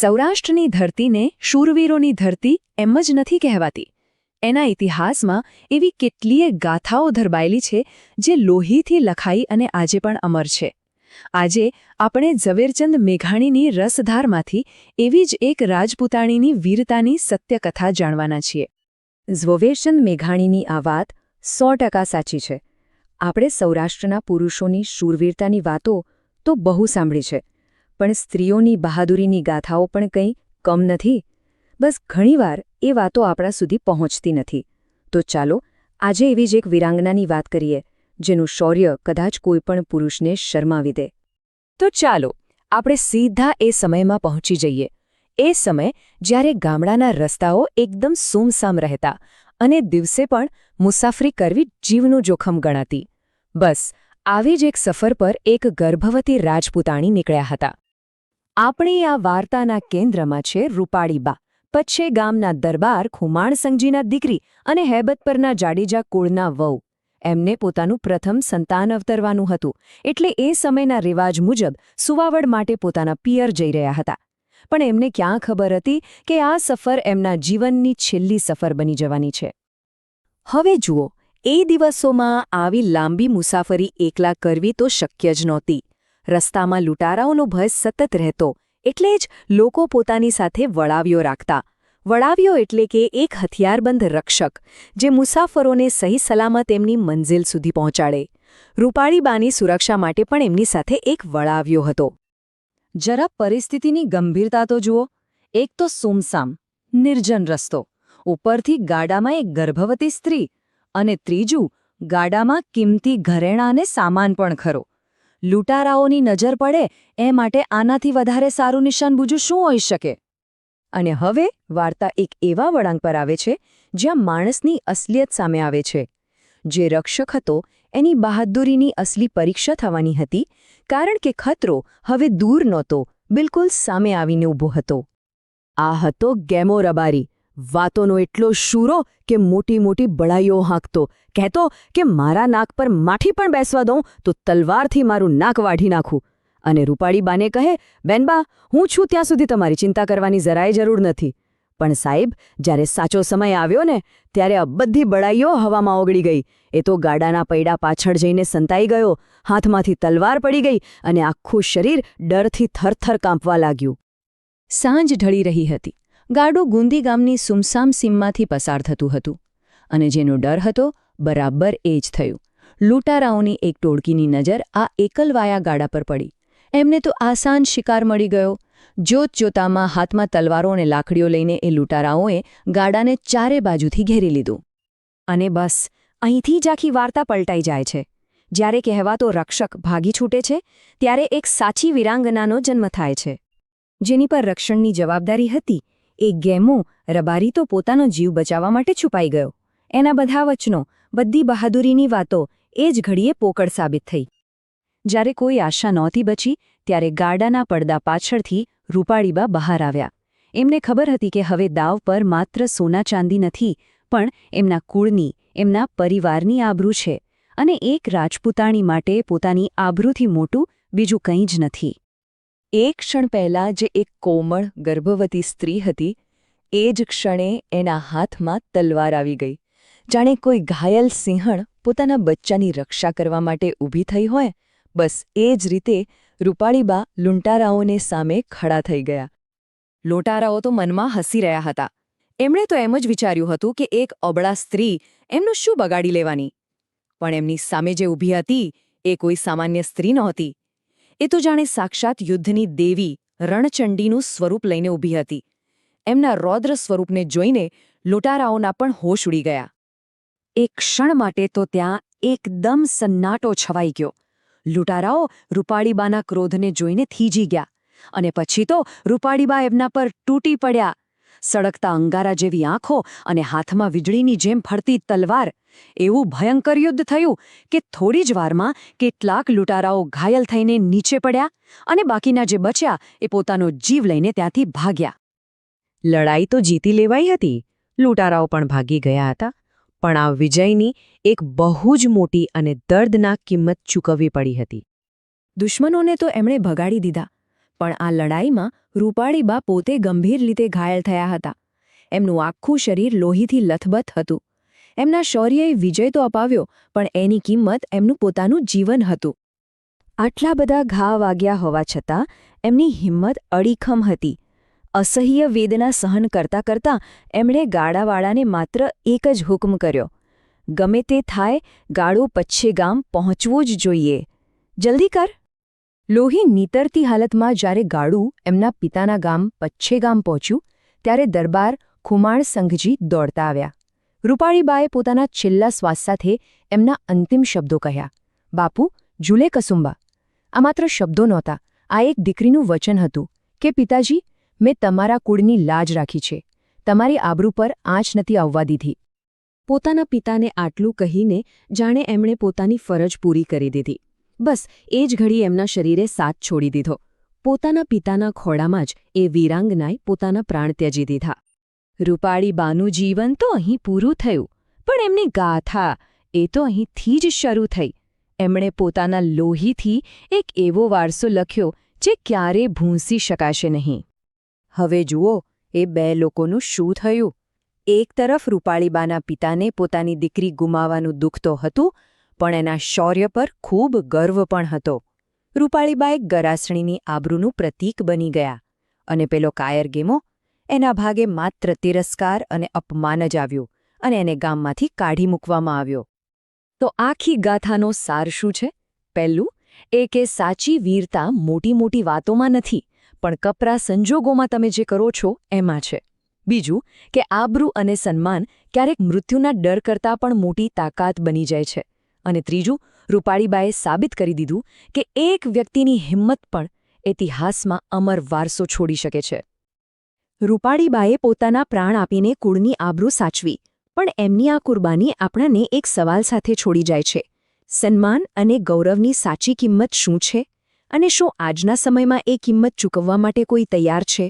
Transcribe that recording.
સૌરાષ્ટ્રની ધરતીને શૂરવીરોની ધરતી એમ જ નથી કહેવાતી. એના ઇતિહાસમાં એવી કેટલીય ગાથાઓ ધરબાયેલી છે, જે લોહીથી લખાઈ અને આજે પણ અમર છે. આજે આપણે ઝવેરચંદ મેઘાણીની રસધારમાંથી એવી જ એક રાજપૂતાણીની વીરતાની સત્યકથા જાણવાના છીએ. ઝવેરચંદ મેઘાણીની આ વાત સો સાચી છે. આપણે સૌરાષ્ટ્રના પુરુષોની શૂરવીરતાની વાતો તો બહુ સાંભળી છે. પણ સ્ત્રીઓની બહાદુરીની ગાથાઓ પણ કંઈ કમ નથી. બસ ઘણીવાર એ વાતો આપણા સુધી પહોંચતી નથી. તો ચાલો, આજે એવી જ એક વિરાંગનાની વાત કરીએ, જેનું શૌર્ય કદાચ કોઈપણ પુરુષને શરમાવી દે. તો ચાલો, આપણે સીધા એ સમયમાં પહોંચી જઈએ. એ સમય જ્યારે ગામડાના રસ્તાઓ એકદમ સૂમસામ રહેતા અને દિવસે પણ મુસાફરી કરવી જીવનું જોખમ ગણાતી. બસ, આવી જ એક સફર પર એક ગર્ભવતી રાજપૂતાણી નીકળ્યા હતા. આપણી આ વાર્તાના કેન્દ્રમાં છે રૂપાળીબા પચ્છે ગામના દરબાર ખુમાણસંગજીના દીકરી અને હેબત પરના જાડેજા કુળના વહુ. એમને પોતાનું પ્રથમ સંતાન અવતરવાનું હતું, એટલે એ સમયના રિવાજ મુજબ સુવાવડ માટે પોતાના પિયર જઈ રહ્યા હતા. પણ એમને ક્યાં ખબર હતી કે આ સફર એમના જીવનની છેલ્લી સફર બની જવાની છે? હવે જુઓ, એ દિવસોમાં આવી લાંબી મુસાફરી એકલા કરવી તો શક્ય જ નહોતી. રસ્તામાં લૂંટારાઓનો ભય સતત રહેતો, એટલે જ લોકો પોતાની સાથે વળાવ્યો રાખતા. વળાવ્યો એટલે કે એક હથિયારબંધ રક્ષક, જે મુસાફરોને સહી સલામત એમની મંઝિલ સુધી પહોંચાડે. રૂપાળીબાની સુરક્ષા માટે પણ એમની સાથે એક વળાવ્યો હતો. જરા પરિસ્થિતિની ગંભીરતા તો જુઓ. એક તો સુમસામ, નિર્જન રસ્તો. ઉપરથી ગાડામાં એક ગર્ભવતી સ્ત્રી અને ત્રીજું ગાડામાં કિંમતી ઘરેણાં અને સામાન પણ ખરો. લૂંટારાઓની નજર પડે, એ માટે આનાથી વધારે સારું નિશાન બૂજું શું હોઈ શકે? અને હવે વાર્તા એક એવા વળાંક પર આવે છે, જ્યાં માણસની અસલિયત સામે આવે છે. જે રક્ષક હતો, એની બહાદુરીની અસલી પરીક્ષા થવાની હતી, કારણ કે ખતરો હવે દૂર નહોતો, બિલકુલ સામે આવીને ઊભો હતો. આ હતો ગેમો રબારી વાતોનો એટલો શૂરો કે મોટી મોટી બળાઈઓ હાંકતો. કહેતો કે મારા નાક પર માઠી પણ બેસવા દઉં તો તલવારથી મારું નાક વાઢી નાખું. અને રૂપાળી બાને કહે, બેનબા, હું છું ત્યાં સુધી તમારી ચિંતા કરવાની જરાય જરૂર નથી. પણ સાહેબ, જ્યારે સાચો સમય આવ્યો ને, ત્યારે આ બધી બળાઈઓ હવામાં ઓગળી ગઈ. એ તો ગાડાના પૈડા પાછળ જઈને સંતાઈ ગયો. હાથમાંથી તલવાર પડી ગઈ અને આખું શરીર ડરથી થરથર કાંપવા લાગ્યું. સાંજ ઢળી રહી હતી. ગાડું ગુંદી ગામની સુમસામ સીમમાંથી પસાર થતું હતું અને જેનો ડર હતો, બરાબર એ જ થયું. લૂંટારાઓની એક ટોળકીની નજર આ એકલવાયા ગાડા પર પડી. એમને તો આસાન શિકાર મળી ગયો. જોત જોતામાં હાથમાં તલવારો અને લાકડીઓ લઈને એ લૂંટારાઓએ ગાડાને ચારે બાજુથી ઘેરી લીધું. અને બસ, અહીંથી જ આખી વાર્તા પલટાઈ જાય છે. જ્યારે કહેવાતો રક્ષક ભાગી છૂટે છે, ત્યારે એક સાચી વિરાંગનાનો જન્મ થાય છે. જેની પર રક્ષણની જવાબદારી હતી એ ગેમો રબારી તો પોતાનો જીવ બચાવવા માટે છુપાઈ ગયો. એના બધા વચનો, બધી બહાદુરીની વાતો, એ જ ઘડીએ પોકળ સાબિત થઈ. જ્યારે કોઈ આશા નહોતી બચી, ત્યારે ગાડાના પડદા પાછળથી રૂપાળીબા બહાર આવ્યા. એમને ખબર હતી કે હવે દાવ પર માત્ર સોના ચાંદી નથી, પણ એમના કુળની, એમના પરિવારની આબરૂ છે. અને એક રાજપૂતાણી માટે પોતાની આબરૂથી મોટું બીજું કંઈ જ નથી. એક ક્ષણ પહેલાં જે એક કોમળ, ગર્ભવતી સ્ત્રી હતી, એ જ ક્ષણે એના હાથમાં તલવાર આવી ગઈ. જાણે કોઈ ઘાયલ સિંહણ પોતાના બચ્ચાની રક્ષા કરવા માટે ઊભી થઈ હોય, બસ એ જ રીતે રૂપાળીબા લૂંટારાઓને સામે ખડા થઈ ગયા. લોટારાઓ તો મનમાં હસી રહ્યા હતા. એમણે તો એમ જ વિચાર્યું હતું કે એક અબળા સ્ત્રી એમનું શું બગાડી લેવાની. પણ એમની સામે જે ઊભી હતી, એ કોઈ સામાન્ય સ્ત્રી નહોતી. એ તો જાણે સાક્ષાત યુદ્ધની દેવી રણચંડીનું સ્વરૂપ લઈને ઊભી હતી. એમના રૌદ્ર સ્વરૂપને જોઈને લૂંટારાઓના પણ હોશ ઉડી ગયા. એક ક્ષણ માટે તો ત્યાં એકદમ સન્નાટો છવાઈ ગયો. લૂંટારાઓ રૂપાળીબાના ક્રોધને જોઈને થીજી ગયા અને પછી તો રૂપાળીબા એમના પર તૂટી પડ્યા. સળગતા અંગારા જેવી આંખો અને હાથમાં વીજળીની જેમ ફરતી તલવાર. એવું ભયંકર યુદ્ધ થયું કે થોડી જ વારમાં કેટલાક લૂંટારાઓ ઘાયલ થઈને નીચે પડ્યા અને બાકીના જે બચ્યા એ પોતાનો જીવ લઈને ત્યાંથી ભાગ્યા. લડાઈ તો જીતી લેવાઈ હતી. લૂંટારાઓ પણ ભાગી ગયા હતા. પણ આ વિજયની એક બહુ જ મોટી અને દર્દનાક કિંમત ચૂકવવી પડી હતી. દુશ્મનોને તો એમણે ભગાડી દીધા. પણ આ લડાઈમાં રૂપાળીબા પોતે ગંભીર રીતે ઘાયલ થયા હતા. એમનું આખું શરીર લોહીથી લથબથ હતું. એમના શૌર્યએ વિજય તો અપાવ્યો, પણ એની કિંમત એમનું પોતાનું જીવન હતું. આટલા બધા ઘા વાગ્યા હોવા છતાં એમની હિંમત અડીખમ હતી. અસહ્ય વેદના સહન કરતા કરતા એમણે ગાડાવાળાને માત્ર એક જ હુકમ કર્યો. ગમે તે થાય ગાડું પચ્છે ગામ પહોંચવું જ જોઈએ. જલ્દી કર. લોહી નીતરતી હાલતમાં જ્યારે ગાડું એમના પિતાના ગામ પચ્છે ગામ પહોંચ્યું, ત્યારે દરબાર ખુમાણ સંઘજી દોડતા આવ્યા. રૂપાળીબાએ પોતાના છેલ્લા શ્વાસ સાથે એમના અંતિમ શબ્દો કહ્યા, બાપુ જુલે કસુંબા. આ માત્ર શબ્દો નહોતા, આ એક દીકરીનું વચન હતું કે, પિતાજી, મેં તમારા કુળની લાજ રાખી છે. તમારી આબરૂ પર આંચ નથી આવવા દીધી. પોતાના પિતાને આટલું કહીને જાણે એમણે પોતાની ફરજ પૂરી કરી દીધી. બસ, એ જ ઘડી એમના શરીરે સાથ છોડી દીધો. પોતાના પિતાના ખોળામાં જ એ વીરાંગનાએ પોતાના પ્રાણ ત્યજી દીધા. રૂપાળીબાનું જીવન તો અહીં પૂરું થયું, પણ એમની ગાથા, એ તો અહીંથી જ શરૂ થઈ. એમણે પોતાના લોહીથી એક એવો વારસો લખ્યો જે ક્યારે ભૂંસી શકાશે નહીં. હવે જુઓ, એ બે લોકોનું શું થયું? એક તરફ રૂપાળીબાના પિતાને પોતાની દીકરી ગુમાવાનું દુઃખ તો હતું પણ એના શૌર્ય પર ખૂબ ગર્વ પણ હતો. રૂપાળીબાઈ ગરાસણીની આબરૂનું પ્રતીક બની ગયા અને પેલો કાયર ગેમો એના ભાગે માત્ર તિરસ્કાર અને અપમાન જ આવ્યું અને એને ગામમાંથી કાઢી મૂકવામાં આવ્યો. તો આખી ગાથાનો સાર શું છે? પહેલું, એ કે સાચી વીરતા મોટી મોટી વાતોમાં નથી, પણ કપરા સંજોગોમાં તમે જે કરો છો એમાં છે. બીજું, કે આબરૂ અને સન્માન ક્યારેક મૃત્યુના ડર કરતાં પણ મોટી તાકાત બની જાય છે. અને ત્રીજું, રૂપાળીબાએ સાબિત કરી દીધું કે એક વ્યક્તિની હિંમત પણ ઇતિહાસમાં અમર વારસો છોડી શકે છે. રૂપાળીબાએ પોતાના પ્રાણ આપીને કુળની આબરૂ સાચવી, પણ એમની આ કુરબાની આપણને એક સવાલ સાથે છોડી જાય છે. સન્માન અને ગૌરવની સાચી કિંમત શું છે? અને શું આજના સમયમાં એ કિંમત ચૂકવવા માટે કોઈ તૈયાર છે?